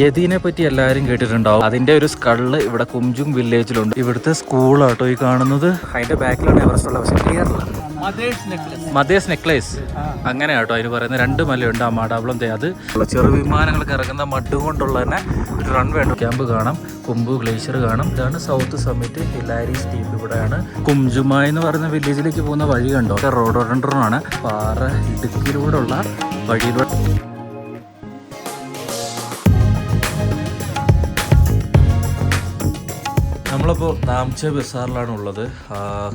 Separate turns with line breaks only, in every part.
യതീനെ പറ്റി എല്ലാവരും കേട്ടിട്ടുണ്ടാവും. അതിന്റെ ഒരു സ്കൾ ഇവിടെ കുംജും വില്ലേജിലുണ്ട്. ഇവിടുത്തെ സ്കൂളാട്ടോ ഈ കാണുന്നത്. അതിന്റെ ബാക്കിലാണ് എവറസ്റ്റ് ഉള്ള പക്ഷേ ക്ലിയർ മദേസ് നെക്ലേസ് അങ്ങനെ കേട്ടോ അതിന് പറയുന്ന രണ്ട് മലയുണ്ട് ആ മാടാവളം അത്. ചെറു വിമാനങ്ങൾക്ക് ഇറങ്ങുന്ന മഡ് കൊണ്ടുള്ള തന്നെ ഒരു റൺവേ ഉണ്ട്. ക്യാമ്പ് കാണാം കുംബു ഗ്ലേഷ്യർ കാണാം. ഇതാണ് സൗത്ത് സമ്മിറ്റ് ഹിലാരി സ്റ്റീപ്പ് ഇവിടെയാണ്. കുംജുമ എന്ന് പറയുന്ന വില്ലേജിലേക്ക് പോകുന്ന വഴി കണ്ടോ? റോഡ് റണ്ടറാണ് പാറ ഇടുക്കിയിലൂടെ ഉള്ള വഴിയിലൂടെ നമ്മളിപ്പോൾ നാംചെ ബസാറിലാണ് ഉള്ളത്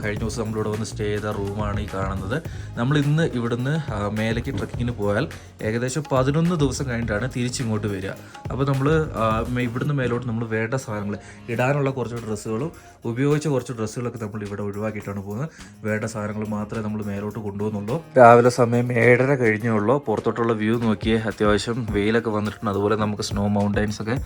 കഴിഞ്ഞ ദിവസം നമ്മളിവിടെ വന്ന് സ്റ്റേ ചെയ്ത റൂമാണ് ഈ കാണുന്നത്. നമ്മൾ ഇന്ന് ഇവിടുന്ന് മേലേക്ക് ട്രക്കിങ്ങിന് പോയാൽ ഏകദേശം പതിനൊന്ന് ദിവസം കഴിഞ്ഞിട്ടാണ് തിരിച്ചിങ്ങോട്ട് വരിക. അപ്പോൾ നമ്മൾ ഇവിടുന്ന് മേലോട്ട് നമ്മൾ വേണ്ട സാധനങ്ങൾ ഇടാനുള്ള കുറച്ച് ഡ്രസ്സുകളും ഉപയോഗിച്ച കുറച്ച് ഡ്രസ്സുകളൊക്കെ നമ്മൾ ഇവിടെ ഒഴിവാക്കിയിട്ടാണ് പോകുന്നത്. വേണ്ട സാധനങ്ങൾ മാത്രമേ നമ്മൾ മേലോട്ട് കൊണ്ടുപോകുന്നുള്ളൂ. രാവിലെ സമയം ഏഴര കഴിഞ്ഞുള്ളൂ പുറത്തോട്ടുള്ള വ്യൂ നോക്കിയേ അത്യാവശ്യം വെയിലൊക്കെ വന്നിട്ടുണ്ട്. അതുപോലെ നമുക്ക് സ്നോ മൗണ്ടൈൻസ് ഒക്കെ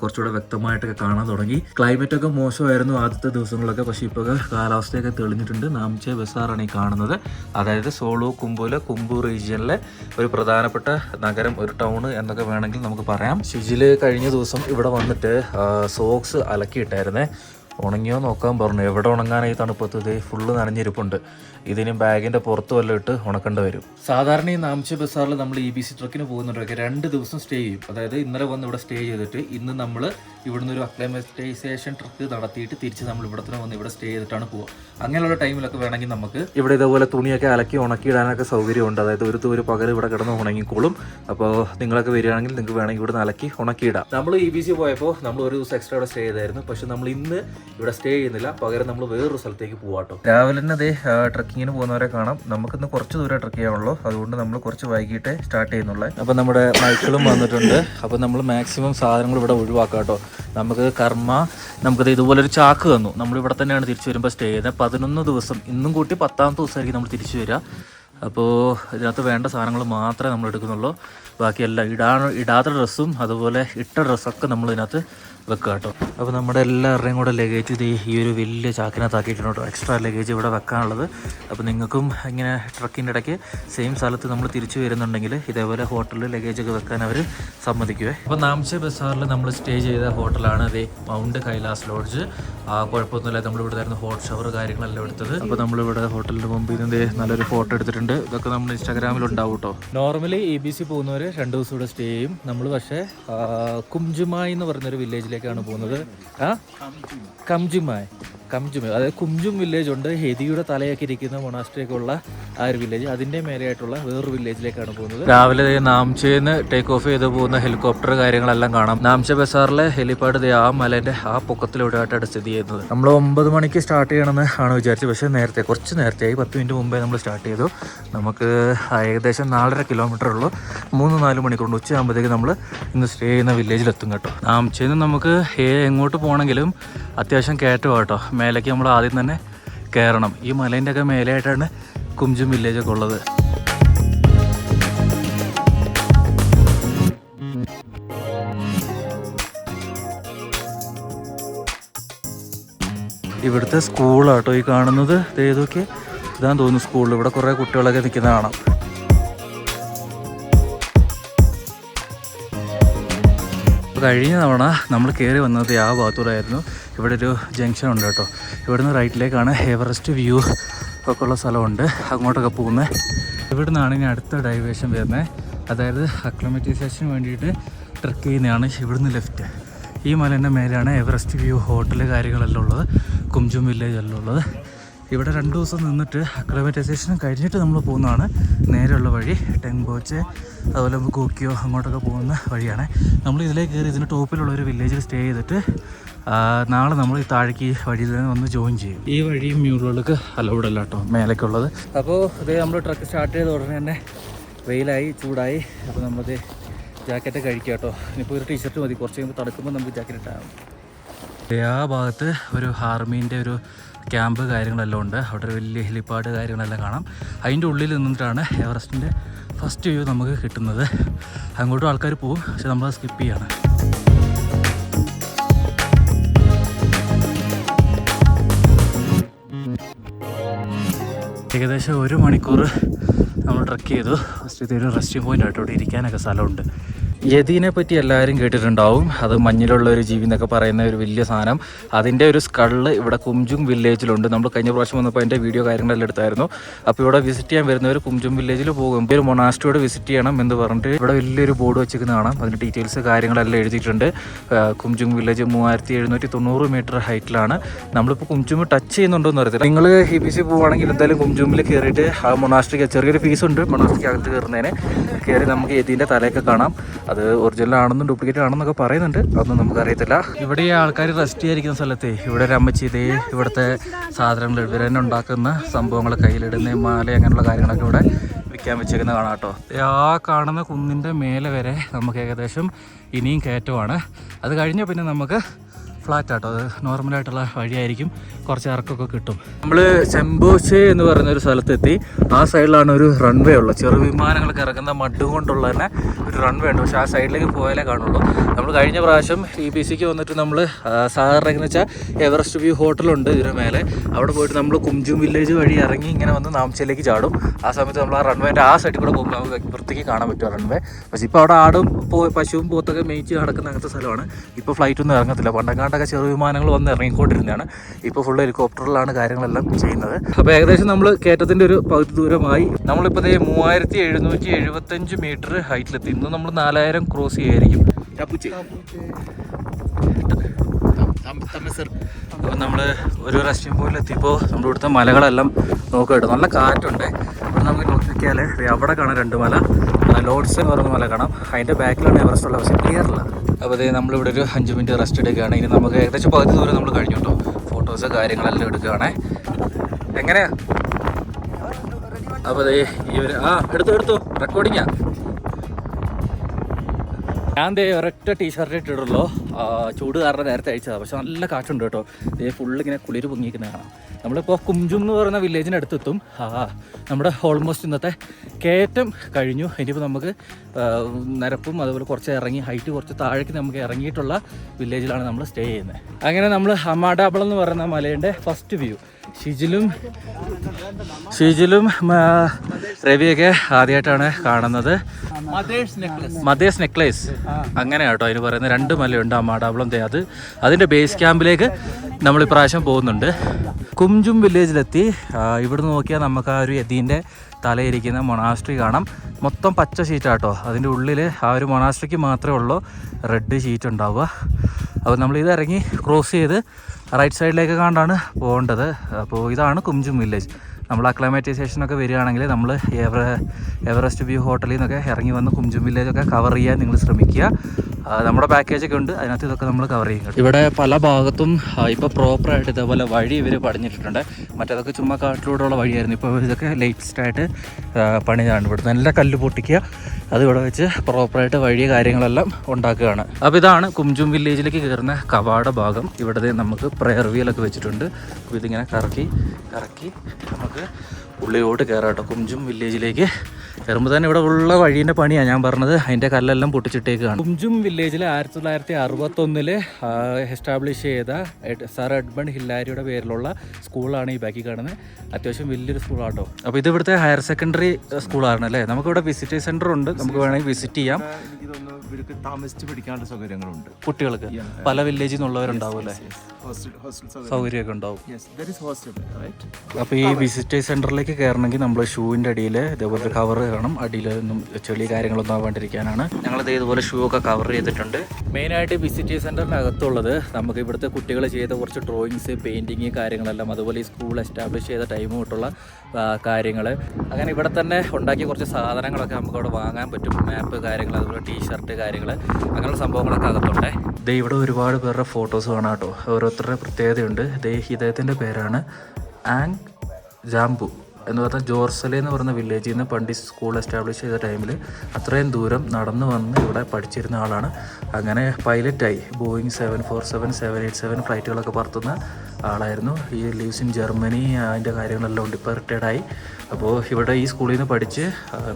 കുറച്ചുകൂടെ വ്യക്തമായിട്ടൊക്കെ കാണാൻ തുടങ്ങി. ക്ലൈമറ്റ് ഒക്കെ മോശമായിരുന്നു ആദ്യത്തെ ദിവസങ്ങളൊക്കെ. പക്ഷേ ഇപ്പോൾ കാലാവസ്ഥയൊക്കെ തെളിഞ്ഞിട്ടുണ്ട്. നാംചെ ബസാറാണ് ഈ കാണുന്നത്. അതായത് സോളു കുംബുലെ കുംബു റീജിയനിലെ ഒരു പ്രധാനപ്പെട്ട നഗരം ഒരു ടൗൺ എന്നൊക്കെ വേണമെങ്കിൽ നമുക്ക് പറയാം. ഷിജിൽ കഴിഞ്ഞ ദിവസം ഇവിടെ വന്നിട്ട് സോക്സ് അലക്കിയിട്ടായിരുന്നേ. ഉണങ്ങിയോ നോക്കാൻ പറഞ്ഞു. എവിടെ ഉണങ്ങാനായി തണുപ്പത്ത്? ഇത് ഫുള്ള് നനഞ്ഞിരിപ്പുണ്ട്. ഇതിന് ബാഗിന്റെ പുറത്ത് വല്ലതും ഇട്ട് ഉണക്കേണ്ടി വരും. സാധാരണ ഈ നാംച്ച ബസാറിൽ നമ്മൾ ഇ ബി സി ട്രക്കിന് പോകുന്നുണ്ടൊക്കെ രണ്ട് ദിവസം സ്റ്റേ ചെയ്യും. അതായത് ഇന്നലെ വന്ന് ഇവിടെ സ്റ്റേ ചെയ്തിട്ട് ഇന്ന് നമ്മൾ ഇവിടുന്ന് ഒരു അക്ലൈമറ്റൈസേഷൻ ട്രക്ക് നടത്തിയിട്ട് തിരിച്ച് നമ്മൾ ഇവിടെ തന്നെ വന്ന് ഇവിടെ സ്റ്റേ ചെയ്തിട്ടാണ് പോവുക. അങ്ങനെയുള്ള ടൈമിലൊക്കെ വേണമെങ്കിൽ നമുക്ക് ഇവിടെ ഇതേപോലെ തുണിയൊക്കെ അലക്കി ഉണക്കിയിടാനൊക്കെ സൗകര്യമുണ്ട്. അതായത് ഒരു ഒരു പകൽ ഇവിടെ കിടന്ന് ഉണങ്ങിക്കോളും. അപ്പോൾ നിങ്ങളൊക്കെ വരികയാണെങ്കിൽ നിങ്ങൾക്ക് വേണമെങ്കിൽ ഇവിടെ അലക്കി ഉണക്കിയിടാം. നമ്മൾ ഇ ബി സി പോയപ്പോൾ നമ്മൾ ഒരു ദിവസം എക്സ്ട്രാ ഇവിടെ സ്റ്റേ ചെയ്തായിരുന്നു. പക്ഷെ നമ്മൾ ഇന്ന് ഇവിടെ സ്റ്റേ ചെയ്യുന്നില്ല. പകരം നമ്മൾ വേറൊരു സ്ഥലത്തേക്ക് പോവാട്ടോ. രാവിലെ തന്നെ അതേ ട്രക്കിങ്ങിന് പോകുന്നവരെ കാണാം. നമുക്കിന്ന് കുറച്ച് ദൂരം ട്രക്ക് ചെയ്യാനുള്ളൂ. അതുകൊണ്ട് നമ്മൾ കുറച്ച് വൈകിട്ടേ സ്റ്റാർട്ട് ചെയ്യുന്നുള്ളൂ. അപ്പോൾ നമ്മുടെ മൈക്കിളും വന്നിട്ടുണ്ട്. അപ്പോൾ നമ്മൾ മാക്സിമം സാധനങ്ങൾ ഇവിടെ ഒഴിവാക്കാം കേട്ടോ. നമുക്ക് കർമ്മ നമുക്കത് ഇതുപോലൊരു ചാക്ക് തന്നു. നമ്മൾ ഇവിടെ തന്നെയാണ് തിരിച്ചു വരുമ്പോൾ സ്റ്റേ ചെയ്തത് പതിനൊന്ന് ദിവസം ഇന്നും കൂട്ടി പത്താമത്തെ ദിവസമായിരിക്കും നമ്മൾ തിരിച്ചു വരിക. അപ്പോൾ ഇതിനകത്ത് വേണ്ട സാധനങ്ങൾ മാത്രമേ നമ്മൾ എടുക്കുന്നുള്ളൂ. ബാക്കിയെല്ലാം ഇടാ ഇടാത്ത ഡ്രസ്സും അതുപോലെ ഇട്ട ഡ്രസ്സൊക്കെ നമ്മൾ ഇതിനകത്ത് വെക്കുക കേട്ടോ. അപ്പോൾ നമ്മുടെ എല്ലാവരുടെയും കൂടെ ലഗേജ് ഇത് ഈ ഒരു വലിയ ചാക്കിനകത്താക്കിയിട്ടുണ്ട് കേട്ടോ. എക്സ്ട്രാ ലഗേജ് ഇവിടെ വെക്കാനുള്ളത്. അപ്പോൾ നിങ്ങൾക്കും ഇങ്ങനെ ട്രക്കിന്റെ ഇടയ്ക്ക് സെയിം സ്ഥലത്ത് നമ്മൾ തിരിച്ചു വരുന്നുണ്ടെങ്കിൽ ഇതേപോലെ ഹോട്ടലിൽ ലഗേജൊക്കെ വെക്കാൻ അവർ സമ്മതിക്കുവേ. അപ്പോൾ നാംചെ ബസാറിൽ നമ്മൾ സ്റ്റേ ചെയ്ത ഹോട്ടലാണ് അതേ മൗണ്ട് കൈലാസ് ലോഡ്ജ് ആ കുഴപ്പമൊന്നുമില്ല. നമ്മളിവിടെ ആയിരുന്നു ഹോട്ട് ഷവർ കാര്യങ്ങളെല്ലാം എടുത്തത്. അപ്പോൾ നമ്മളിവിടെ ഹോട്ടലിന്റെ മുമ്പിൽ നിന്ന് നല്ലൊരു ഫോട്ടോ എടുത്തിട്ടുണ്ട്. ഇതൊക്കെ നമ്മൾ ഇൻസ്റ്റാഗ്രാമിൽ ഉണ്ടാവും കേട്ടോ. നോർമലി എ ബി സി പോകുന്നവർ രണ്ട് ദിവസം ഇവിടെ സ്റ്റേ ചെയ്യും. നമ്മൾ പക്ഷേ കുംജുമായി എന്ന് പറഞ്ഞൊരു വില്ലേജിലേക്കാണ് പോകുന്നത്. ആ? കംജുമായി അതായത് കുംജും വില്ലേജ് ഉണ്ട്. ഹെദിയുടെ തലയൊക്കെ ഇരിക്കുന്ന മൊണാസ്ട്രിയൊക്കെയുള്ള ആ ഒരു വില്ലേജ് അതിന്റെ മേലെയായിട്ടുള്ള വേറൊരു വില്ലേജിലേക്കാണ് പോകുന്നത്. രാവിലെ നാംചേന്ന് ടേക്ക് ഓഫ് ചെയ്ത് പോകുന്ന ഹെലികോപ്റ്റർ കാര്യങ്ങളെല്ലാം കാണാം. നാംച ബസാറിലെ ഹെലിപാഡ് ആ മലേന്റെ ആ പൊക്കത്തിലൂടെയായിട്ടാണ് സ്ഥിതി ചെയ്യുന്നത്. നമ്മൾ ഒമ്പത് മണിക്ക് സ്റ്റാർട്ട് ചെയ്യണമെന്ന് ആണ് വിചാരിച്ചത്. പക്ഷേ നേരത്തെ കുറച്ച് നേരത്തെയായി. പത്ത് മിനിറ്റ് മുമ്പേ നമ്മൾ സ്റ്റാർട്ട് ചെയ്തു. നമുക്ക് ഏകദേശം നാലര കിലോമീറ്റർ ഉള്ളൂ. മൂന്ന് നാല് മണിക്കൂറുണ്ട്. ഉച്ചയാകുമ്പോഴത്തേക്ക് നമ്മൾ ഇന്ന് സ്റ്റേ ചെയ്യുന്ന വില്ലേജിലെത്തും കേട്ടോ. നാംചേന്ന് നമുക്ക് ഏ എങ്ങോട്ട് പോകണമെങ്കിലും അത്യാവശ്യം കയറ്റം കേട്ടോ. മേലേക്ക് നമ്മൾ ആദ്യം തന്നെ കയറണം. ഈ മലേന്റെ ഒക്കെ മേലെയായിട്ടാണ് കുംജും വില്ലേജൊക്കെ ഉള്ളത്. ഇവിടുത്തെ സ്കൂളാട്ടോ ഈ കാണുന്നത്. ഏതൊക്കെ ഇതാന്ന് തോന്നുന്നു സ്കൂളിൽ ഇവിടെ കുറേ കുട്ടികളൊക്കെ നിൽക്കുന്ന കാണാം. കഴിഞ്ഞ തവണ നമ്മൾ കയറി വന്നത് ആ ഭാഗത്തൂടായിരുന്നു. ഇവിടെ ഒരു ജംഗ്ഷൻ ഉണ്ട് കേട്ടോ. ഇവിടുന്ന് റൈറ്റിലേക്കാണ് എവറസ്റ്റ് വ്യൂ ഒക്കെ ഉള്ള സ്ഥലമുണ്ട്. അങ്ങോട്ടൊക്കെ പോകുന്നത് ഇവിടുന്നാണ് ഇനി അടുത്ത ഡൈവേഷൻ വരുന്നത് അതായത് അക്ലമറ്റൈസേഷന് വേണ്ടിയിട്ട് ട്രക്ക് ചെയ്യുന്നതാണ് ഇവിടുന്ന് ലെഫ്റ്റ് ഈ മലേന്റെ മേലെയാണ് എവറസ്റ്റ് വ്യൂ ഹോട്ടൽ കാര്യങ്ങളെല്ലാം ഉള്ളത്. കുംജും വില്ലേജ് എല്ലാം ഉള്ളത്. ഇവിടെ രണ്ട് ദിവസം നിന്നിട്ട് അക്ലമറ്റൈസേഷൻ കഴിഞ്ഞിട്ട് നമ്മൾ പോകുന്നതാണ്. നേരെയുള്ള വഴി ടെങ്ബോച്ച് അതുപോലെ ഗോക്കിയോ അങ്ങോട്ടൊക്കെ പോകുന്ന വഴിയാണ്. നമ്മൾ ഇതിലേക്ക് കയറി ഇതിന്റെ ടോപ്പിലുള്ള ഒരു വില്ലേജിൽ സ്റ്റേ ചെയ്തിട്ട് നാളെ നമ്മൾ ഈ താഴേക്ക് ഈ വഴിയിൽ നിന്ന് വന്ന് ജോയിൻ ചെയ്യും. ഈ വഴിയും മ്യൂളുകൾക്ക് അലൗഡ് അല്ല കേട്ടോ മേലേക്കുള്ളത്. അപ്പോൾ ഇത് നമ്മൾ ട്രക്ക് സ്റ്റാർട്ട് ചെയ്ത ഉടനെ തന്നെ വെയിലായി ചൂടായി. അപ്പോൾ നമ്മളത് ജാക്കറ്റ് കഴിക്കുക കേട്ടോ. ഇനിയിപ്പോൾ ഒരു ടീഷർട്ട് മതി. കുറച്ച് കഴിയുമ്പോൾ തണുക്കുമ്പോൾ നമുക്ക് ജാക്കറ്റ് ഇട്ടാകും ആ ഭാഗത്ത് ഒരു ആർമീന്റെ ഒരു ക്യാമ്പ് കാര്യങ്ങളെല്ലാം ഉണ്ട്. അവിടെ ഒരു വലിയ ഹെലിപ്പാഡ് കാര്യങ്ങളെല്ലാം കാണാം. അതിന്റെ ഉള്ളിൽ നിന്നിട്ടാണ് എവറസ്റ്റിന്റെ ഫസ്റ്റ് വ്യൂ നമുക്ക് കിട്ടുന്നത്. അങ്ങോട്ടും ആൾക്കാർ പോകും പക്ഷെ നമ്മൾ സ്കിപ്പ് ചെയ്യാണ്. ഏകദേശം ഒരു മണിക്കൂർ നമ്മൾ ട്രക്ക് ചെയ്തു. ഫസ്റ്റ് ഇതൊരു റെസ്റ്റിംഗ് പോയിന്റ് ആയിട്ട് ഇവിടെ ഇരിക്കാനൊക്കെ സ്ഥലമുണ്ട്. യതിനെ പറ്റി എല്ലാവരും കേട്ടിട്ടുണ്ടാവും. അത് മഞ്ഞിലുള്ള ഒരു ജീവി എന്നൊക്കെ പറയുന്ന ഒരു വലിയ സാധനം. അതിന്റെ ഒരു സ്കൾ ഇവിടെ കുംജും വില്ലേജിലുണ്ട്. നമ്മൾ കഴിഞ്ഞ പ്രാവശ്യം വന്നപ്പോൾ അതിന്റെ വീഡിയോ കാര്യങ്ങളെല്ലാം എടുത്തായിരുന്നു. അപ്പോൾ ഇവിടെ വിസിറ്റ് ചെയ്യാൻ വരുന്നവർ കുംജും വില്ലേജിൽ പോകും. ഒരു മൊണാസ്റ്റിയോട് വിസിറ്റ് ചെയ്യണം എന്ന് പറഞ്ഞിട്ട് ഇവിടെ വലിയൊരു ബോർഡ് വെച്ചിരിക്കുന്ന കാണാം. അതിന്റെ ഡീറ്റെയിൽസ് കാര്യങ്ങളെല്ലാം എഴുതിയിട്ടുണ്ട്. കുംജും വില്ലേജ് മൂവായിരത്തി എഴുന്നൂറ്റി തൊണ്ണൂറ് മീറ്റർ ഹൈറ്റിലാണ്. നമ്മളിപ്പോൾ കുംജും ടച്ച് ചെയ്യുന്നുണ്ടോ എന്ന് അറിയത്തില്ല. നിങ്ങൾ ഹിബിസി പോവുകയാണെങ്കിൽ എന്തായാലും കുംജുമിൽ കയറിയിട്ട് ആ മൊണാസ്റ്റിക്ക് ചെറിയൊരു ഫീസ് ഉണ്ട് മൊണാസ്റ്റിക്ക് അകത്ത് കയറുന്നതിന് കയറി നമുക്ക് യതീന്റെ തലയൊക്കെ കാണാം. അത് ഒറിജിനൽ ആണെന്നും ഡ്യൂപ്ലിക്കേറ്റ് ആണെന്നൊക്കെ പറയുന്നുണ്ട്. അതൊന്നും നമുക്കറിയത്തില്ല. ഇവിടെ ആൾക്കാർ റെസ്റ്റ് ചെയ്യാതിരിക്കുന്ന സ്ഥലത്തെ ഇവിടെ ഒരു അമ്മച്ചി ഇവിടുത്തെ സാധനങ്ങൾ ഇവർ തന്നെ ഉണ്ടാക്കുന്ന സംഭവങ്ങൾ കയ്യിലിടുന്ന മാല അങ്ങനെയുള്ള കാര്യങ്ങളൊക്കെ ഇവിടെ വിൽക്കാൻ വെച്ചേക്കുന്ന കാണാം കേട്ടോ. ആ കാണുന്ന കുന്നിന്റെ മേലെ വരെ നമുക്ക് ഏകദേശം ഇനിയും കയറ്റമാണ്. അത് കഴിഞ്ഞാൽ പിന്നെ നമുക്ക് ഫ്ലാറ്റ് ആട്ടോ അത് നോർമലായിട്ടുള്ള വഴിയായിരിക്കും. കുറച്ച് ഇറക്കമൊക്കെ കിട്ടും. നമ്മൾ ചെമ്പോശെ എന്ന് പറയുന്ന ഒരു സ്ഥലത്തെത്തി. ആ സൈഡിലാണ് ഒരു റൺവേ ഉള്ളത്. ചെറു വിമാനങ്ങളൊക്കെ ഇറക്കുന്ന മഡ് കൊണ്ടുള്ള തന്നെ ഒരു റൺവേ ഉണ്ട്. പക്ഷേ ആ സൈഡിലേക്ക് പോയാലേ കാണുള്ളൂ. നമ്മൾ കഴിഞ്ഞ പ്രാവശ്യം ഇ പി സിക്ക് വന്നിട്ട് നമ്മൾ സാധാരണ എന്ന് വെച്ചാൽ എവറസ്റ്റ് വ്യൂ ഹോട്ടലുണ്ട് ഇതിന് മേലെ. അവിടെ പോയിട്ട് നമ്മൾ കുംജും വില്ലേജ് വഴി ഇറങ്ങി ഇങ്ങനെ വന്ന് നാംചയിലേക്ക് ചാടും. ആ സമയത്ത് നമ്മൾ ആ റൺവേന്റെ ആ സൈഡിൽ കൂടെ പോകുമ്പോൾ നമുക്ക് വൃത്തിക്ക് കാണാൻ പറ്റും റൺവേ പക്ഷേ ഇപ്പോൾ അവിടെ ആടും പശുവും പോത്തൊക്കെ മേയിച്ച് നടക്കുന്ന അങ്ങനത്തെ സ്ഥലമാണ്. ഇപ്പോൾ ഫ്ലൈറ്റ് ഒന്നും ഇറങ്ങത്തില്ല. പണ്ടങ്ങാണ്ടൊക്കെ ചെറു വിമാനങ്ങൾ വന്ന് ഇറങ്ങിക്കൊണ്ടിരുന്നതാണ്. ഇപ്പോൾ ഫുൾ ഹെലികോപ്റ്ററിലാണ് കാര്യങ്ങളെല്ലാം ചെയ്യുന്നത്. അപ്പോൾ ഏകദേശം നമ്മൾ കയറ്റത്തിന്റെ ഒരു പകുതി ദൂരമായി. നമ്മളിപ്പോൾ ഇതേ മൂവായിരത്തി എഴുന്നൂറ്റി എഴുപത്തഞ്ച് മീറ്റർ ഹൈറ്റിലെത്തി ഇന്ന് നമ്മൾ നാലായിരം ക്രോസ് ചെയ്യായിരിക്കും. അപ്പോൾ നമ്മൾ ഒരു റെസ്റ്റിംഗ് പോയിന്റ് എത്തിയപ്പോൾ നമ്മുടെ ഇവിടുത്തെ മലകളെല്ലാം നോക്കിയിട്ട് നല്ല കാറ്റുണ്ട്. അപ്പോൾ നമുക്ക് നോക്കിയാൽ അവിടെ കാണാം രണ്ട് മല. ലോഡ്സ് എന്ന് പറയുന്ന മല കാണാം. അതിന്റെ ബാക്കിലാണ് എവറസ്റ്റ് ഉള്ള പക്ഷേ ക്ലിയറില്ല അപ്പോൾ അതേ നമ്മളിവിടെ ഒരു അഞ്ച് മിനിറ്റ് റെസ്റ്റ് എടുക്കുകയാണ്. ഇനി നമുക്ക് ഏകദേശം പകുതി ദൂരം നമ്മൾ കഴിഞ്ഞു കേട്ടോ. ഫോട്ടോസ് കാര്യങ്ങളെല്ലാം എടുക്കുകയാണേ. എങ്ങനെയാ? അപ്പോൾ അതേ ഇവർ ആ എടുത്തു എടുത്തു. റെക്കോർഡിങ്ങാ ഞാൻ ദേ ഒരൊറ്റ ടീഷർട്ട് ഇട്ടിട്ടുള്ളൂ. ചൂട് കാരണം നേരത്തെ അയച്ചതാണ് പക്ഷെ നല്ല കാറ്റുണ്ട് കേട്ടോ. ദേ ഫുള്ള് ഇങ്ങനെ കുളിര് പൊങ്ങിയിരിക്കുന്നത് കാണാം. നമ്മളിപ്പോൾ കുംജും എന്ന് പറയുന്ന വില്ലേജിന് അടുത്തെത്തും ആ നമ്മുടെ ഓൾമോസ്റ്റ് ഇന്നത്തെ കയറ്റം കഴിഞ്ഞു. ഇനിയിപ്പോൾ നമുക്ക് നിരപ്പും അതുപോലെ കുറച്ച് ഇറങ്ങി ഹൈറ്റ് കുറച്ച് താഴേക്ക് നമുക്ക് ഇറങ്ങിയിട്ടുള്ള വില്ലേജിലാണ് നമ്മൾ സ്റ്റേ ചെയ്യുന്നത് അങ്ങനെ നമ്മൾ അമാഡാബിൾ എന്ന് പറയുന്ന മലയുടെ ഫസ്റ്റ് വ്യൂ ഷിജിലും ഷിജിലും രവിയൊക്കെ ആദ്യമായിട്ടാണ് കാണുന്നത്. മദേഴ്സ് നെക്ലേസ് അങ്ങനെ കേട്ടോ അതിന് പറയുന്ന രണ്ട് മലയുണ്ട് അമാഡാബിളം അത്. അതിന്റെ ബേസ് ക്യാമ്പിലേക്ക് നമ്മൾ ഇപ്രാവശ്യം പോകുന്നുണ്ട്. കുംജും വില്ലേജിലെത്തി. ഇവിടെ ഇവിടുന്ന് നോക്കിയാൽ നമുക്ക് ആ ഒരു യതീന്റെ തലയിരിക്കുന്ന മൊണാസ്ട്രി കാണാം. മൊത്തം പച്ച ഷീറ്റാട്ടോ. അതിന്റെ ഉള്ളിൽ ആ ഒരു മൊണാസ്ട്രിക്ക് മാത്രമേ ഉള്ളൂ. റെഡ് ഷീറ്റ് ഉണ്ടാവുക. അപ്പോൾ നമ്മൾ ഇത് ഇറങ്ങി ക്രോസ് ചെയ്ത് റൈറ്റ് സൈഡിലേക്ക് കണ്ടാണ് പോകേണ്ടത്. അപ്പോൾ ഇതാണ് കുംജും വില്ലേജ്. നമ്മൾ അക്ലമൈറ്റൈസേഷനൊക്കെ വരികയാണെങ്കിൽ നമ്മൾ എവറ എവറസ്റ്റ് വ്യൂ ഹോട്ടലിൽ നിന്നൊക്കെ ഇറങ്ങി വന്ന് കുംജും വില്ലേജൊക്കെ കവർ ചെയ്യാൻ നിങ്ങൾ ശ്രമിക്കുക. നമ്മുടെ പാക്കേജൊക്കെ ഉണ്ട്. അതിനകത്ത് ഇതൊക്കെ നമ്മൾ കവർ ചെയ്യും ഇവിടെ പല ഭാഗത്തും ഇപ്പോൾ പ്രോപ്പറായിട്ട് ഇതേപോലെ വഴി ഇവർ പണിഞ്ഞിട്ടുണ്ട്. മറ്റേതൊക്കെ ചുമ്മാ കാട്ടിലൂടെയുള്ള വഴിയായിരുന്നു. ഇപ്പോൾ ഇതൊക്കെ ലേറ്റസ്റ്റ് ആയിട്ട് പണിതാണ്. ഇവിടെ നല്ല കല്ല് പൊട്ടിക്കുക. അത് ഇവിടെ വെച്ച് പ്രോപ്പറായിട്ട് വഴി കാര്യങ്ങളെല്ലാം ഉണ്ടാക്കുകയാണ്. അപ്പോൾ ഇതാണ് കുംജും വില്ലേജിലേക്ക് കയറുന്ന കവാട ഭാഗം. ഇവിടെ നമുക്ക് പ്രയർ വീലൊക്കെ വെച്ചിട്ടുണ്ട്. അപ്പോൾ ഇതിങ്ങനെ കറക്കി കറക്കി നമുക്ക് ഉള്ളിലോട്ട് കയറാം കേട്ടോ. കുംജും വില്ലേജിലേക്ക് കയറുമ്പോൾ തന്നെ ഇവിടെ ഉള്ള വഴീന്റെ പണിയാണ് ഞാൻ പറഞ്ഞത്. അതിന്റെ കല്ലെല്ലാം പൊട്ടിച്ചിട്ടേക്കാണ്. കുംജും വില്ലേജിൽ ആയിരത്തി തൊള്ളായിരത്തി അറുപത്തൊന്നിൽ എസ്റ്റാബ്ലിഷ് ചെയ്ത സർ എഡ്മൺ ഹില്ലാരിയുടെ പേരിലുള്ള സ്കൂളാണ് ഈ ബാക്കി കാണുന്നത്. അത്യാവശ്യം വലിയൊരു സ്കൂളാട്ടോ. അപ്പോൾ ഇത് ഇവിടുത്തെ ഹയർ സെക്കൻഡറി സ്കൂളാണ് അല്ലേ? നമുക്കിവിടെ വിസിറ്റേഴ്സ് സെന്റർ ഉണ്ട്. നമുക്ക് വേണമെങ്കിൽ വിസിറ്റ് ചെയ്യാം.
ഇവർക്ക് താമസിച്ച് പഠിക്കാനുള്ള സൗകര്യങ്ങളുണ്ട്.
കുട്ടികൾക്ക്? പല വില്ലേജിൽ നിന്നുള്ളവരുണ്ടാവും അല്ലേ? സൗകര്യമൊക്കെ ഉണ്ടാവും.
Yes there is hostel right
അപ്പോൾ ഈ വിസിറ്റേഴ്സ് സെന്ററിലേക്ക് കയറണമെങ്കിൽ നമ്മൾ ഷൂവിന്റെ അടിയിൽ ഇതേപോലെ കവർ കാണും അടിയിൽ ഒന്നും ചെളി കാര്യങ്ങളൊന്നും ആവാണ്ടിരിക്കാനാണ്. ഞങ്ങളിത് ഇതുപോലെ ഷൂ ഒക്കെ കവർ ചെയ്തിട്ടുണ്ട്. മെയിനായിട്ട് വിസിറ്റി സെന്ററിന്റെ അകത്തുള്ളത് നമുക്ക് ഇവിടുത്തെ കുട്ടികൾ ചെയ്ത കുറച്ച് ഡ്രോയിങ്സ് പെയിന്റിങ് കാര്യങ്ങളെല്ലാം അതുപോലെ ഈ സ്കൂൾ എസ്റ്റാബ്ലിഷ് ചെയ്ത ടൈം തൊട്ടുള്ള കാര്യങ്ങൾ അങ്ങനെ ഇവിടെ തന്നെ ഉണ്ടാക്കിയ കുറച്ച് സാധനങ്ങളൊക്കെ നമുക്ക് അവിടെ വാങ്ങാൻ പറ്റും. മാപ്പ് കാര്യങ്ങൾ അതുപോലെ ടീഷർട്ട് കാര്യങ്ങൾ അങ്ങനെയുള്ള സംഭവങ്ങളൊക്കെ അകത്തുണ്ട്. ദേ ഇവിടെ ഒരുപാട് പേരുടെ ഫോട്ടോസ് കാണാം കേട്ടോ ഓരോരുത്തരുടെ പ്രത്യേകതയുണ്ട്. ദേ ഇദ്ദേഹത്തിന്റെ പേരാണ് ആങ് ജാംബു. എന്ന് പറഞ്ഞാൽ ജോർസലെ എന്ന് പറയുന്ന വില്ലേജിൽ നിന്ന് പണ്ട് സ്കൂൾ എസ്റ്റാബ്ലിഷ് ചെയ്ത ടൈമിൽ അത്രയും ദൂരം നടന്നു വന്ന് ഇവിടെ പഠിച്ചിരുന്ന ആളാണ്. അങ്ങനെ പൈലറ്റായി Boeing seven four seven seven eight seven ഫ്ലൈറ്റുകളൊക്കെ പറത്തുന്ന ആളായിരുന്നു ഈ ലീവ്സ് ഇൻ ജർമ്മനി അതിന്റെ കാര്യങ്ങളെല്ലാം ഉണ്ട്. ഇപ്പോൾ റിട്ടയർഡായി അപ്പോൾ ഇവിടെ ഈ സ്കൂളിൽ നിന്ന് പഠിച്ച്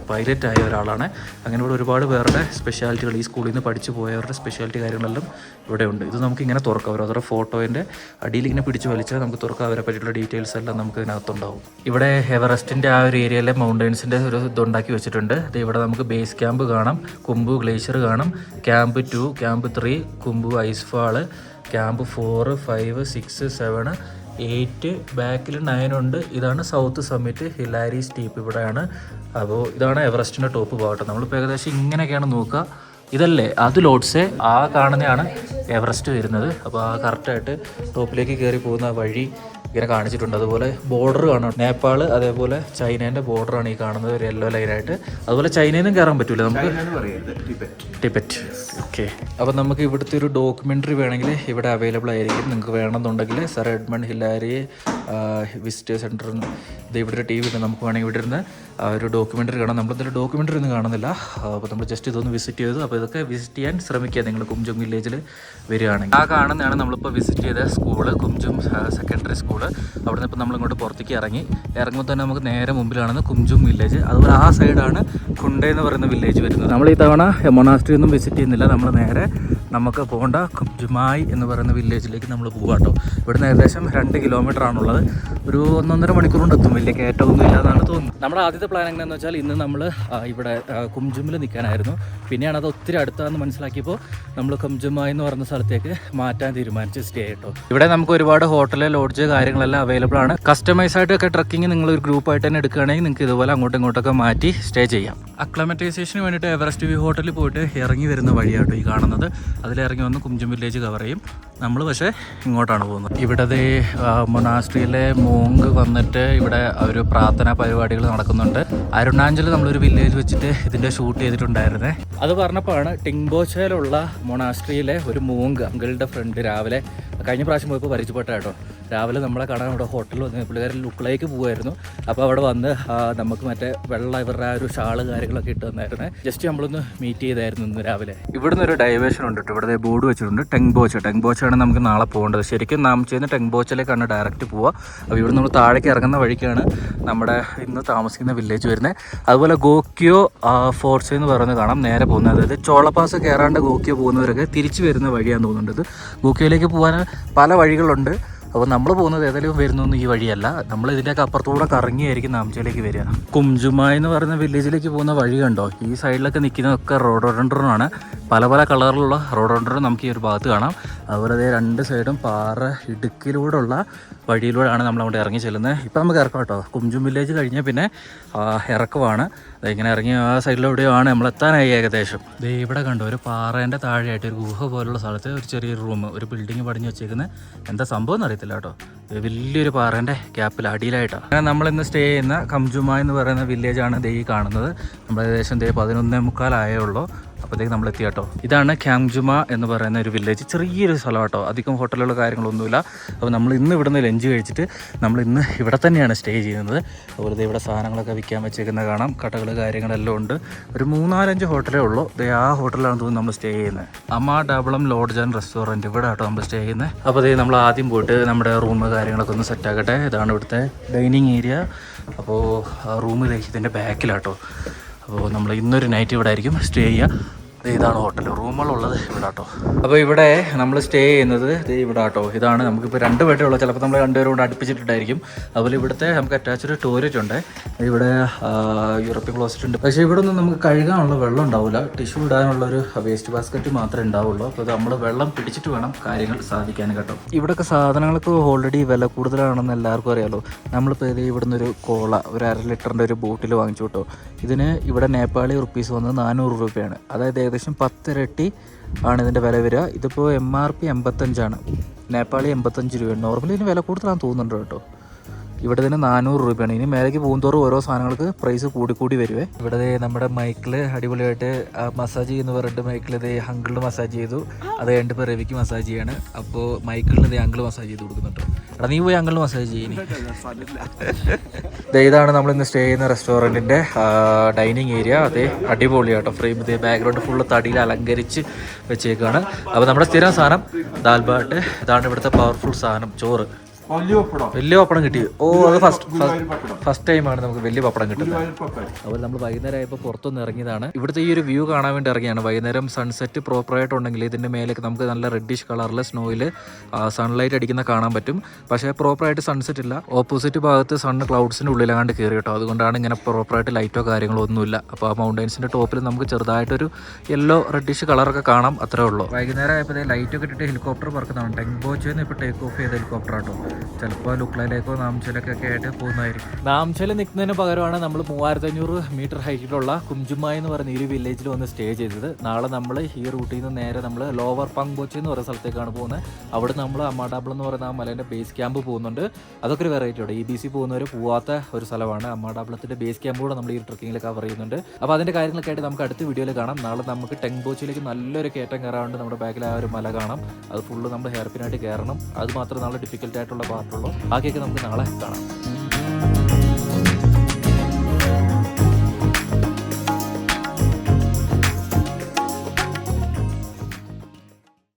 പൈലറ്റ് ആയ ഒരാളാണ്. അങ്ങനെ ഇവിടെ ഒരുപാട് പേരുടെ സ്പെഷ്യാലിറ്റികൾ ഈ സ്കൂളിൽ നിന്ന് പഠിച്ചു പോയവരുടെ സ്പെഷ്യാലിറ്റി കാര്യങ്ങളെല്ലാം ഇവിടെ ഉണ്ട്. ഇത് നമുക്ക് ഇങ്ങനെ തുറക്കാം. ഓരോരുത്തരുടെ ഫോട്ടോന്റെ അടിയിൽ ഇങ്ങനെ പിടിച്ച് വലിച്ചാൽ നമുക്ക് തുറക്കാം. അവരെ പറ്റിയുള്ള ഡീറ്റെയിൽസ് എല്ലാം നമുക്ക് ഇതിനകത്തുണ്ടാവും. ഇവിടെ എവറസ്റ്റിന്റെ ആ ഒരു ഏരിയയിലെ മൗണ്ടൻസിന്റെ ഒരു ഇതുണ്ടാക്കി വെച്ചിട്ടുണ്ട്. ഇത് ഇവിടെ നമുക്ക് ബേസ് ക്യാമ്പ് കാണാം. കുമ്പു ഗ്ലേഷ്യർ കാണാം. Camp two camp three Khumbu ice fall camp four five six seven eight ബാക്കിൽ നയൻ ഉണ്ട്. ഇതാണ് സൗത്ത് സമ്മിറ്റ് ഹിലാരി സ്റ്റീപ്പ് ഇവിടെയാണ്. അപ്പോൾ ഇതാണ് എവറസ്റ്റിന്റെ ടോപ്പ് ഭാഗത്ത് നമ്മളിപ്പോൾ ഏകദേശം ഇങ്ങനെയൊക്കെയാണ് നോക്കുക. ഇതല്ലേ? അത് ലോഡ്സേ ആ കാണുന്നതാണ് എവറസ്റ്റ് വരുന്നത്. അപ്പോൾ ആ കറക്റ്റായിട്ട് ടോപ്പിലേക്ക് കയറി പോകുന്ന ആ വഴി ഇങ്ങനെ കാണിച്ചിട്ടുണ്ട്. അതുപോലെ ബോർഡർ കാണാം. നേപ്പാൾ അതേപോലെ ചൈനേന്റെ ബോർഡറാണ് ഈ കാണുന്നത് ഒരു യെല്ലോ ലൈനായിട്ട്. അതുപോലെ ചൈനയിൽ നിന്നും കയറാൻ പറ്റൂല. നമുക്ക്
ടിബറ്റ്.
ഓക്കെ അപ്പോൾ നമുക്ക് ഇവിടുത്തെ ഒരു ഡോക്യുമെന്ററി വേണമെങ്കിൽ ഇവിടെ അവൈലബിൾ ആയിരിക്കും. നിങ്ങൾക്ക് വേണമെന്നുണ്ടെങ്കിൽ സർ എഡ്മണ്ട് ഹില്ലാരി വിസിറ്റേഴ്സ് സെന്ററിൽ ഇത് ഇവിടെ ടി വി ഉണ്ട് നമുക്ക് വേണമെങ്കിൽ ഇവിടെ ഇരുന്ന് ഒരു ഡോക്യുമെന്ററി കാണാം. നമ്മളെന്തൊരു ഡോക്യുമെന്ററി ഒന്നും കാണുന്നില്ല. അപ്പോൾ നമ്മൾ ജസ്റ്റ് ഇതൊന്ന് വിസിറ്റ് ചെയ്തു അപ്പോൾ ഇതൊക്കെ വിസിറ്റ് ചെയ്യാൻ ശ്രമിക്കുക നിങ്ങൾ കുംജും വില്ലേജിൽ വരികയാണെങ്കിൽ. ആ കാണുന്നതാണ് നമ്മളിപ്പോൾ വിസിറ്റ് ചെയ്ത സ്കൂൾ കുംജും സെക്കൻഡറി സ്കൂൾ അവിടെ നിന്ന് ഇപ്പോൾ നമ്മളിങ്ങോട്ട് പുറത്തേക്ക് ഇറങ്ങി. ഇറങ്ങുമ്പോൾ തന്നെ നമുക്ക് നേരെ മുമ്പിലാണ് കുംജും വില്ലേജ് അതുപോലെ ആ സൈഡാണ് കുണ്ട എന്ന് പറയുന്ന വില്ലേജ് വരുന്നത്. നമ്മൾ ഈ തവണ മൊണാസ്ട്രി ഒന്നും വിസിറ്റ് ചെയ്യുന്നില്ല. നമ്മൾ നേരെ നമുക്ക് പോകേണ്ട കുംജുമായി എന്ന് പറയുന്ന വില്ലേജിലേക്ക് നമ്മൾ പോകാം കേട്ടോ ഇവിടുന്ന് ഏകദേശം രണ്ട് കിലോമീറ്റർ ആണുള്ളത്. ഒരു ഒന്നൊന്നര മണിക്കൂർ കൊണ്ട് എത്തും. വലിയ കയറ്റമൊന്നും ഇല്ലാന്നാണ് തോന്നുന്നത്. നമ്മുടെ ആദ്യത്തെ പ്ലാൻ എങ്ങനെയാണെന്ന് വെച്ചാൽ ഇന്ന് നമ്മൾ ഇവിടെ കുംജുമിൽ നിൽക്കാനായിരുന്നു പിന്നെയാണ് അത് ഒത്തിരി അടുത്താന്ന് മനസ്സിലാക്കിയപ്പോൾ നമ്മൾ കുംജുമായി എന്ന് പറഞ്ഞ സ്ഥലത്തേക്ക് മാറ്റാൻ തീരുമാനിച്ച് സ്റ്റേ കേട്ടോ ഇവിടെ നമുക്ക് ഒരുപാട് ഹോട്ടൽ ലോഡ്ജ് കാര്യങ്ങളെല്ലാം അവൈലബിൾ ആണ്. കസ്റ്റമൈസ് ആയിട്ടൊക്കെ ട്രക്കിംഗ് നിങ്ങൾ ഒരു ഗ്രൂപ്പായിട്ട് തന്നെ എടുക്കുകയാണെങ്കിൽ നിങ്ങൾക്ക് ഇതുപോലെ അങ്ങോട്ടും ഇങ്ങോട്ടൊക്കെ മാറ്റി സ്റ്റേ ചെയ്യാം. അക്ലമറ്റൈസേഷന് വേണ്ടിയിട്ട് എവറസ്റ്റ് വ്യൂ ഹോട്ടലിൽ പോയിട്ട് ഇറങ്ങി വരുന്ന വഴിയാട്ടോ ഈ കാണുന്നത്. അതിലിറങ്ങി വന്ന് കുംജും വില്ലേജ് കവർ ചെയ്യും. നമ്മൾ പക്ഷേ ഇങ്ങോട്ടാണ് പോകുന്നത്. ഇവിടത്തെ മൊനാസ്ട്രിയിലെ മോങ്ക് വന്നിട്ട് ഇവിടെ ഒരു പ്രാർത്ഥനാ പരിപാടികൾ നടക്കുന്നുണ്ട്. അരുണാചൽ നമ്മളൊരു വില്ലേജ് വെച്ചിട്ട് ഇതിന്റെ ഷൂട്ട് ചെയ്തിട്ടുണ്ടായിരുന്നേ. അത് പറഞ്ഞപ്പോഴാണ് ടിങ്ബോച്ചയിലുള്ള മൊണാസ്ട്രിയിലെ ഒരു മോങ്ക് അങ്കിളുടെ ഫ്രണ്ട് രാവിലെ കഴിഞ്ഞ പ്രാവശ്യം പോയപ്പോൾ പരിചയപ്പെട്ട കേട്ടോ. രാവിലെ നമ്മളെ കാണാൻ ഇവിടെ ഹോട്ടലിൽ വന്ന് പുള്ളിക്കാരൻ ലുക്കിലേക്ക് പോകുമായിരുന്നു അപ്പോൾ അവിടെ വന്ന് നമുക്ക് മറ്റേ വെള്ള ഇവരുടെ ഒരു ഷാൾ കാര്യങ്ങളൊക്കെ ഇട്ട് തന്നായിരുന്നേ. ജസ്റ്റ് നമ്മളൊന്ന് മീറ്റ് ചെയ്തായിരുന്നു ഇന്ന് രാവിലെ. ഇവിടുന്ന് ഒരു ഡൈവേഷൻ ഉണ്ട് കേട്ടോ. ഇവിടെ ബോർഡ് വെച്ചിട്ടുണ്ട് ടെങ് ബോച്ച് ബോച്ചാണ് നമുക്ക് നാളെ പോകേണ്ടത്. ശരിക്കും നാം ചെയ്യുന്ന ടെങ് ബോച്ചിലേക്കാണ് ഡയറക്റ്റ് പോവുക. അപ്പോൾ ഇവിടെ നമ്മൾ താഴേക്ക് ഇറങ്ങുന്ന വഴിക്കാണ് നമ്മുടെ ഇന്ന് താമസിക്കുന്ന വില്ലേജ് വരുന്നത്. അതുപോലെ ഗോക്കിയോ ഫോർട്സ് എന്ന് പറയുന്നത് കാണാം. നേരെ പോകുന്നത് അതായത് ചോളപ്പാസ് കയറാണ്ട് ഗോക്കിയോ പോകുന്നവരൊക്കെ തിരിച്ചു വരുന്ന വഴിയാണെന്ന് തോന്നുന്നുണ്ട് ഗോക്കിയോയിലേക്ക് പോകാൻ പല വഴികളുണ്ട്. അപ്പോൾ നമ്മൾ പോകുന്നത് ഏതായാലും വരുന്നൊന്നും ഈ വഴിയല്ല. നമ്മൾ ഇതിന്റെയൊക്കെ അപ്പുറത്തൂടെ കറങ്ങിയായിരിക്കും നാംചയിലേക്ക് വരിക. കുംജുമായി എന്ന് പറയുന്ന വില്ലേജിലേക്ക് പോകുന്ന വഴി കണ്ടോ? ഈ സൈഡിലൊക്കെ നിൽക്കുന്നതൊക്കെ റോഡോഡൻഡ്രനാണ് പല പല കളറിലുള്ള റോഡ് റോഡോഡൻഡ്രൻ നമുക്ക് ഈ ഒരു ഭാഗത്ത് കാണാം. അതുപോലെ രണ്ട് സൈഡും പാറ ഇടുക്കിലൂടെയുള്ള വഴിയിലൂടെയാണ് നമ്മൾ അവിടെ ഇറങ്ങി ചെല്ലുന്നത്. ഇപ്പം നമുക്ക് ഇറക്കാം കേട്ടോ. കുഞ്ചും വില്ലേജ് കഴിഞ്ഞ് പിന്നെ ഇറക്കുവാണ്. ഇങ്ങനെ ഇറങ്ങി ആ സൈഡിലെവിടെയാണ് നമ്മൾ എത്താനായി ഏകദേശം. ദേ ഇവിടെ കണ്ടു ഒരു പാറേന്റെ താഴെയായിട്ട് ഒരു ഗുഹ പോലുള്ള സ്ഥലത്ത് ഒരു ചെറിയൊരു റൂം ഒരു ബിൽഡിംഗ് പടിഞ്ഞ് വെച്ചേക്കുന്നത് എന്താ സംഭവം എന്ന് അറിയത്തില്ല കേട്ടോ വലിയൊരു പാറേന്റെ ക്യാപ്പിൽ അടിയിലായിട്ടാണ്. അങ്ങനെ നമ്മൾ ഇന്ന് സ്റ്റേ ചെയ്യുന്ന കംജുമ എന്ന് പറയുന്ന വില്ലേജാണ് ദേ കാണുന്നത്. നമ്മൾ ഏകദേശം ദേ പതിനൊന്നേ മുക്കാലായേ ഉള്ളൂ. അപ്പോഴത്തേക്ക് നമ്മൾ എത്തി കേട്ടോ. ഇതാണ് ക്യാങ്ജുമ എന്ന് പറയുന്ന ഒരു വില്ലേജ് ചെറിയൊരു സ്ഥലം കേട്ടോ. അധികം ഹോട്ടലുകളോ കാര്യങ്ങളൊന്നുമില്ല. അപ്പോൾ നമ്മൾ ഇന്ന് ഇവിടുന്ന് ലഞ്ച് കഴിച്ചിട്ട് നമ്മൾ ഇന്ന് ഇവിടെ തന്നെയാണ് സ്റ്റേ ചെയ്യുന്നത്. അതുപോലെ ഇവിടെ സാധനങ്ങളൊക്കെ വിൽക്കാൻ വെച്ചേക്കുന്ന കാണാം. കടകൾ കാര്യങ്ങളെല്ലാം ഉണ്ട്. ഒരു മൂന്നാലഞ്ച് ഹോട്ടലേ ഉള്ളൂ. ദേ ആ ഹോട്ടലാണ് തോന്നുന്നു നമ്മൾ സ്റ്റേ ചെയ്യുന്നത്. അമ്മ ഡബളം ലോഡ്ജ് ആൻഡ് റെസ്റ്റോറന്റ് ഇവിടെ കേട്ടോ നമ്മൾ സ്റ്റേ ചെയ്യുന്നത്. അപ്പോൾ ദേ നമ്മൾ ആദ്യം പോയിട്ട് നമ്മുടെ റൂം കാര്യങ്ങളൊക്കെ ഒന്ന് സെറ്റ് ആക്കട്ടെ. ഇതാണ് ഇവിടുത്തെ ഡൈനിങ് ഏരിയ അപ്പോൾ ആ റൂം ഇതിന്റെ ബാക്കിലാട്ടോ അപ്പോൾ നമ്മൾ ഇന്നൊരു നൈറ്റ് ഇവിടെ ആയിരിക്കും സ്റ്റേ ചെയ്യുക. ഇതാണ് ഹോട്ടൽ റൂമുകളുള്ളത് ഇവിടെ കേട്ടോ അപ്പോൾ ഇവിടെ നമ്മൾ സ്റ്റേ ചെയ്യുന്നത് ഇവിടെ കേട്ടോ ഇതാണ് നമുക്കിപ്പോൾ രണ്ട് ബെഡേ ഉള്ളൂ. ചിലപ്പോൾ നമ്മൾ രണ്ടുപേരും കൂടെ അടുപ്പിച്ചിട്ടുണ്ടായിരിക്കും. അതുപോലെ ഇവിടുത്തെ നമുക്ക് അറ്റാച്ച്ഡ് ടോയ്ലറ്റ് ഉണ്ട്. ഇവിടെ യൂറോപ്യൻ ക്ലോസറ്റ് ഉണ്ട്. പക്ഷേ ഇവിടെ നമുക്ക് കഴുകാനുള്ള വെള്ളം ഉണ്ടാവില്ല ടിഷ്യൂ ഇടാനുള്ള ഒരു വേസ്റ്റ് ബാസ്ക്കറ്റ് മാത്രമേ ഉണ്ടാവുള്ളൂ. അപ്പോൾ നമ്മൾ വെള്ളം പിടിച്ചിട്ട് വേണം കാര്യങ്ങൾ സാധിക്കാൻ കേട്ടോ. ഇവിടെയൊക്കെ സാധനങ്ങൾക്ക് ഓൾറെഡി വില കൂടുതലാണെന്ന് എല്ലാവർക്കും അറിയാലോ. നമ്മളിപ്പോൾ ഇത് ഇവിടുന്ന് ഒരു കോള ഒരു അര ലിറ്ററിന്റെ ഒരു ബോട്ടിൽ വാങ്ങിച്ചു കേട്ടോ. ഇതിന് ഇവിടെ നേപ്പാളി റുപ്പീസ് വന്നത് നാനൂറ് രൂപയാണ്. അതായത് പത്തിരട്ടി ആണ് ഇതിന്റെ വില വരിക. ഇതിപ്പോൾ എം ആർ പി എൺപത്തഞ്ചാണ്. നേപ്പാളി എൺപത്തഞ്ച് രൂപയാണ്. നോർമലി ഇതിന് വില കൂടുതലാണെന്ന് തോന്നുന്നുണ്ട് കേട്ടോ. ഇവിടെ തന്നെ നാനൂറ് രൂപയാണ്. ഇനി മേലേക്ക് പോകുന്തോറും ഓരോ സാധനങ്ങൾക്ക് പ്രൈസ് കൂടിക്കൂടി കൂടി വരുവേ. ഇവിടെ നമ്മുടെ മൈക്കിൾ അടിപൊളിയായിട്ട് മസാജ് ചെയ്യുന്ന പറഞ്ഞിട്ട് മൈക്കിൾ ദേ അങ്കിളിന് മസാജ് ചെയ്തു. അത് കഴിഞ്ഞിട്ട് രവിക്ക് മസാജ് ചെയ്യാണ്. അപ്പോൾ മൈക്കിളിന് ദേ അങ്കിൾ മസാജ് ചെയ്ത് കൊടുക്കുന്നുണ്ട്. എടാ നീ പോയി അങ്കിളിന് മസാജ് ചെയ്യുന്നു ഇതാണ് നമ്മൾ ഇന്ന് സ്റ്റേ ചെയ്യുന്ന റെസ്റ്റോറന്റിന്റെ ഡൈനിങ് ഏരിയ അതേ അടിപൊളിയാട്ടോ ഫ്രെയിം ഇതേ ബാക്ക്ഗ്രൗണ്ട് ഫുള്ള് തടിയിൽ അലങ്കരിച്ച് വെച്ചേക്കാണ്. അപ്പോൾ നമ്മുടെ സ്ഥിരം സാധനം ദാൽബാട്ട് ഇതാണ് ഇവിടുത്തെ പവർഫുൾ സാധനം ചോറ്.
വലിയ പപ്പടം.
കിട്ടി. ഓ അത് ഫസ്റ്റ് ഫസ്റ്റ് ടൈമാണ് നമുക്ക് വലിയ പപ്പടം കിട്ടുന്നത്. അതുപോലെ നമ്മൾ വൈകുന്നേരം ആയപ്പോൾ പുറത്തൊന്ന് ഇറങ്ങിയതാണ്. ഇവിടുത്തെ ഈ ഒരു വ്യൂ കാണാൻ വേണ്ടി ഇറങ്ങിയാണ്. വൈകുന്നേരം സൺസെറ്റ് പ്രോപ്പറായിട്ടുണ്ടെങ്കിൽ ഇതിന്റെ മേലേക്ക് നമുക്ക് നല്ല റെഡിഷ് കളറിലെ സ്നോയിൽ സൺലൈറ്റ് അടിക്കുന്ന കാണാൻ പറ്റും. പക്ഷേ പ്രോപ്പറായിട്ട് സൺസെറ്റ് ഇല്ല. ഓപ്പോസിറ്റ് ഭാഗത്ത് സൺ ക്ലൗഡ്സിന്റെ ഉള്ളിലാണ്ട് കയറി കേട്ടോ. അതുകൊണ്ടാണ് ഇങ്ങനെ പ്രോപ്പറായിട്ട് ലൈറ്റോ കാര്യങ്ങളോ ഒന്നുമില്ല. അപ്പോൾ ആ മൗണ്ടൈൻസിന്റെ ടോപ്പിൽ നമുക്ക് ചെറുതായിട്ടൊരു യെല്ലോ റെഡിഷ് കളറൊക്കെ കാണാം. അത്രേ ഉള്ളൂ. വൈകുന്നേരം ആയപ്പോൾ ലൈറ്റൊക്കെ ഇട്ടിട്ട് ഹെലികോപ്റ്റർ പറക്കുന്നതാണ്. ടെങ്ബോച്ചെന്ന് ഇപ്പോൾ ടേക്ക് ഓഫ് ചെയ്ത ഹെലികോപ്റ്റർ ആട്ടോ. ചിലപ്പോൾ ലുക്ലയിലേക്കോ നാംചലൊക്കെ ആയിട്ട് പോകുന്നതായിരിക്കും. നാംചല നിൽക്കുന്നതിന് പകരമാണ് നമ്മൾ മൂവായിരത്തഞ്ഞൂറ് മീറ്റർ ഹൈറ്റിലുള്ള കുഞ്ചുമായി എന്ന് പറയുന്ന ഈ വില്ലേജിൽ വന്ന് സ്റ്റേ ചെയ്തത്. നാളെ നമ്മൾ ഈ റൂട്ടിൽ നിന്ന് നേരെ നമ്മൾ ലോവർ പങ്ബോച്ചി എന്ന് പറയുന്ന സ്ഥലത്തേക്കാണ് പോകുന്നത്. അവിടെ നമ്മൾ അമ്മാടാബിൾ എന്ന് പറയുന്ന ആ മലേന്റെ ബേസ് ക്യാമ്പ് പോകുന്നുണ്ട്. അതൊക്കെ ഒരു വെറൈറ്റി ഉണ്ട്. ഇ ബി സി പോകുന്നവർ പോവാത്ത ഒരു സ്ഥലമാണ് അമ്മാടാബിളത്തിന്റെ ബേസ് ക്യാമ്പ് കൂടെ നമ്മൾ ഈ ട്രക്കിങ്ങിൽ കവർ ചെയ്യുന്നുണ്ട്. അപ്പോൾ അതിന്റെ കാര്യങ്ങളൊക്കെ ആയിട്ട് നമുക്ക് അടുത്ത വീഡിയോയിൽ കാണാം. നാളെ നമുക്ക് ടെങ്ബോച്ചിലേക്ക് നല്ലൊരു കയറ്റം കയറാറുണ്ട് നമ്മുടെ ബാക്കിൽ ആ ഒരു മല കാണാം. അത് ഫുള്ള് നമ്മൾ ഹെയർപിനായിട്ട് കയറണം. അത് മാത്രം നാളെ ഡിഫിക്കൽട്ട് പാർട്ടുള്ളൂ ബാക്കിയൊക്കെ നമുക്ക് നാളെ കാണാം.